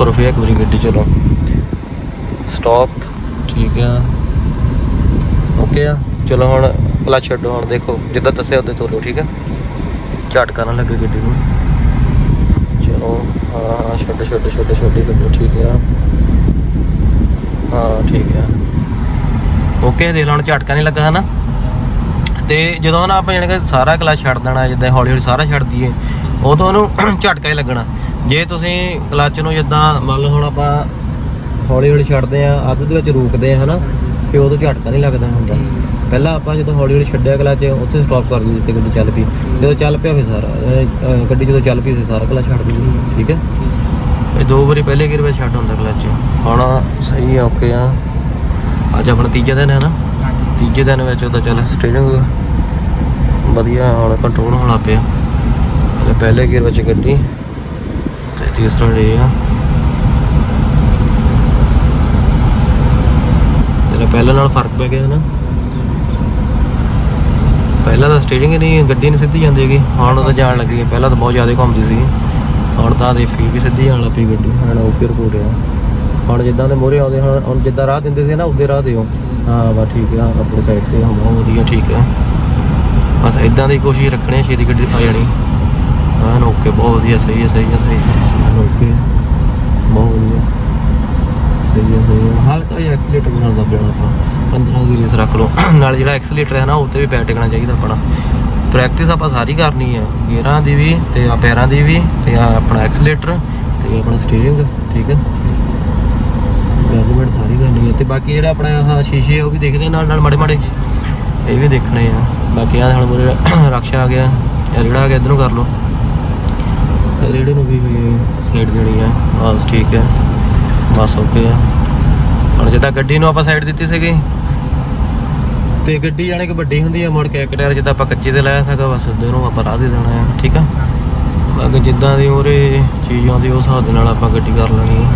ਕਰੋ ਫੇਰ ਇੱਕ ਵਾਰੀ ਗੱਡੀ ਚਲੋ ਸਟਾਪ ਠੀਕ ਆ। ਓਕੇ ਆ। ਚਲੋ ਹੁਣ ਕਲਚ ਛੱਡੋ ਹੁਣ ਦੇਖੋ ਜਿੱਦਾਂ ਦੱਸਿਆ ਉਦੋਂ ਤੋਰੋ ਠੀਕ ਆ। ਝਟਕਾ ਨਾ ਲੱਗੇ ਗੱਡੀ ਨੂੰ। ਚਲੋ ਹਾਂ ਛੱਡ ਛੱਡ ਛੱਡ ਛੱਡ ਗੱਡੀ ਠੀਕ ਆ। ਹਾਂ ਠੀਕ ਆ। ਓਕੇ ਦੇਖ ਲਓ ਹੁਣ ਝਟਕਾ ਨਹੀਂ ਲੱਗਾ ਹਨਾ? ਤੇ ਜਦੋਂ ਨਾ ਆਪਾਂ ਜਾਣੀ ਕਿ ਸਾਰਾ ਕਲਚ ਛੱਡ ਦੇਣਾ ਜਿੱਦਾਂ ਹੌਲੀ ਹੌਲੀ ਸਾਰਾ ਛੱਡ ਦਈਏ ਉਹ ਤੋਂ ਉਹਨੂੰ ਝਟਕਾ ਹੀ ਲੱਗਣਾ। ਜੇ ਤੁਸੀਂ ਕਲਚ ਨੂੰ ਜਿੱਦਾਂ ਮੰਨ ਲਓ ਹੁਣ ਆਪਾਂ ਹੌਲੀ ਹੌਲੀ ਛੱਡਦੇ ਆ ਅੱਧ ਦੇ ਵਿੱਚ ਰੋਕਦੇ ਆ ਹਨਾ ਤੇ ਉਦੋਂ ਝਟਕਾ ਨਹੀਂ ਲੱਗਦਾ ਹੁੰਦਾ। ਪਹਿਲਾਂ ਆਪਾਂ ਜਦੋਂ ਹੌਲੀ ਹੌਲੀ ਛੱਡਿਆ ਕਲਚ ਉੱਥੇ ਸਟਾਪ ਕਰ ਦਿੰਦੇ ਤੇ ਗੱਡੀ ਚੱਲ ਪਈ। ਜਦੋਂ ਚੱਲ ਪਿਆ ਫਿਰ ਸਾਰਾ ਅਹ, ਗੱਡੀ ਜਦੋਂ ਚੱਲ ਪਈ ਫਿਰ ਸਾਰਾ ਕਲਚ ਛੱਡ ਦਿੰਦੀ ਠੀਕ ਹੈ? ਇਹ ਦੋ ਵਾਰੀ ਪਹਿਲੇ ਗੇਅਰ ਵਿੱਚ ਛੱਡ ਹੁੰਦਾ ਕਲਚ ਹੁਣ ਸਹੀ ਆ ਓਕੇ ਆ। ਅੱਜ ਆਪਣਾ ਤੀਜਾ ਦਿਨ ਹੈ ਨਾ? ਤੀਜੇ ਦਿਨ ਵਿੱਚ ਉਹਦਾ ਚੱਲ ਸਟੀਅਰਿੰਗ ਵਧੀਆ ਹੁਣ ਕੰਟਰੋਲ ਹੋਣਾ ਪਿਆ। ਪਹਿਲੇ ਗੇਅਰ ਵਿੱਚ ਗੱਡੀ। ਤੇ ਤੀਸਰਾ ਇਹ ਆ ਤੇਰਾ ਪਹਿਲਾਂ ਨਾਲ ਫ਼ਰਕ ਪੈ ਗਿਆ ਨਾ। ਪਹਿਲਾਂ ਤਾਂ ਸਟੀਅਰਿੰਗ ਨਹੀਂ, ਗੱਡੀ ਨਹੀਂ ਸਿੱਧੀ ਜਾਂਦੀ ਹੈਗੀ। ਹੁਣ ਉਹ ਤਾਂ ਜਾਣ ਲੱਗੀ ਪਹਿਲਾਂ ਤਾਂ ਬਹੁਤ ਜ਼ਿਆਦਾ ਘੁੰਮਦੀ ਸੀ ਹੁਣ ਤਾਂ ਦੇ ਫੀ ਵੀ ਸਿੱਧੀ ਜਾਣ ਲੱਗ ਗੱਡੀ। ਹੁਣ ਓਕੇ ਰਿਪੋਰਟ ਆ। ਹੁਣ ਜਿੱਦਾਂ ਦੇ ਮੋਰੇ ਆਉਂਦੇ, ਹੁਣ ਜਿੱਦਾਂ ਰਾਹ ਦਿੰਦੇ ਸੀ ਨਾ, ਉਹਦੇ ਰਾਹ ਦਿਓ। ਹਾਂ, ਬਸ ਠੀਕ ਆ, ਆਪਣੇ ਸਾਈਡ ਤੇ ਬਹੁਤ ਵਧੀਆ, ਠੀਕ ਆ। ਬਸ ਇਦਾਂ ਦੀ ਕੋਸ਼ਿਸ਼ ਰੱਖਣੀ ਛੇਤੀ ਗੱਡੀ ਆ ਜਾਣੀ। ਹਾਂ ਓਕੇ ਬਹੁਤ ਵਧੀਆ, ਸਹੀ ਹੈ ਸਹੀ ਹੈ ਸਹੀ ਹੈ। ਓਕੇ ਬਹੁਤ ਵਧੀਆ। ਸਹੀ ਹੈ ਸਹੀ ਹੈ। ਹਲਕਾ ਜਿਹਾ ਐਕਸੀਲੇਟਰ ਨਾਲ ਦੱਬਣਾ ਆਪਾਂ। 15 ਦੀ ਰੇਸ ਰੱਖ ਲਓ। ਨਾਲ ਜਿਹੜਾ ਐਕਸੀਲੇਟਰ ਹੈ ਨਾ, ਉਹ ਤੇ ਵੀ ਪੈਰ ਟਿਕਣਾ ਚਾਹੀਦਾ ਆਪਣਾ। ਪ੍ਰੈਕਟਿਸ ਆਪਾਂ ਸਾਰੀ ਕਰਨੀ ਹੈ। ਗੇਅਰਾਂ ਦੀ ਵੀ ਤੇ ਆ ਪੈਰਾਂ ਦੀ ਵੀ ਤੇ ਆ ਆਪਣਾ ਐਕਸੀਲੇਟਰ ਤੇ ਆਪਣਾ ਸਟੀਅਰਿੰਗ ਠੀਕ ਹੈ? ਗਵਰਨਮੈਂਟ ਸਾਰੀ ਕਰਨੀ ਹੈ। ਤੇ ਬਾਕੀ ਜਿਹੜਾ ਆਪਣਾ ਆਹ ਸ਼ੀਸ਼ੇ ਉਹ ਵੀ ਦੇਖਦੇ ਨਾਲ ਨਾਲ ਮਾੜੇ ਮਾੜੇ। ਇਹ ਵੀ ਦੇਖਣੇ ਆ। ਬਾਕੀ ਆ ਹੁਣ ਮੂਰੇ ਰਕਸ਼ਾ ਆ ਗਿਆ। ਜਿਹੜਾ ਰੇੜਾ ਆ ਗਿਆ, ਇਧਰੋਂ ਕਰ ਲਓ। ਰੇੜੇ ਨੂੰ ਵੀ ਸਾਈਡ ਦੇਣੀ ਆ ਬਸ ਠੀਕ ਹੈ ਬਸ ਓਕੇ ਆ। ਹੁਣ ਜਿੱਦਾਂ ਗੱਡੀ ਨੂੰ ਆਪਾਂ ਸਾਈਡ ਦਿੱਤੀ ਸੀਗੀ, ਤੇ ਗੱਡੀ ਜਾਣੇ ਕਿ ਵੱਡੀ ਹੁੰਦੀ ਆ, ਮੁੜ ਕੇ ਇੱਕ ਟਾਇਰ ਜਿੱਦਾਂ ਆਪਾਂ ਕੱਚੇ ਤੇ ਲਾਇਆ ਸੀਗਾ ਬਸ ਉਧਰ ਨੂੰ ਆਪਾਂ ਰਾਹ ਦੇ ਦੇਣਾ ਆ, ਠੀਕ ਆ। ਬਾਕੀ ਜਿੱਦਾਂ ਦੀ ਉਰੇ ਚੀਜ਼ ਆਉਂਦੀ ਉਸ ਹਿਸਾਬ ਦੇ ਨਾਲ ਆਪਾਂ ਗੱਡੀ ਕਰ ਲੈਣੀ ਆ।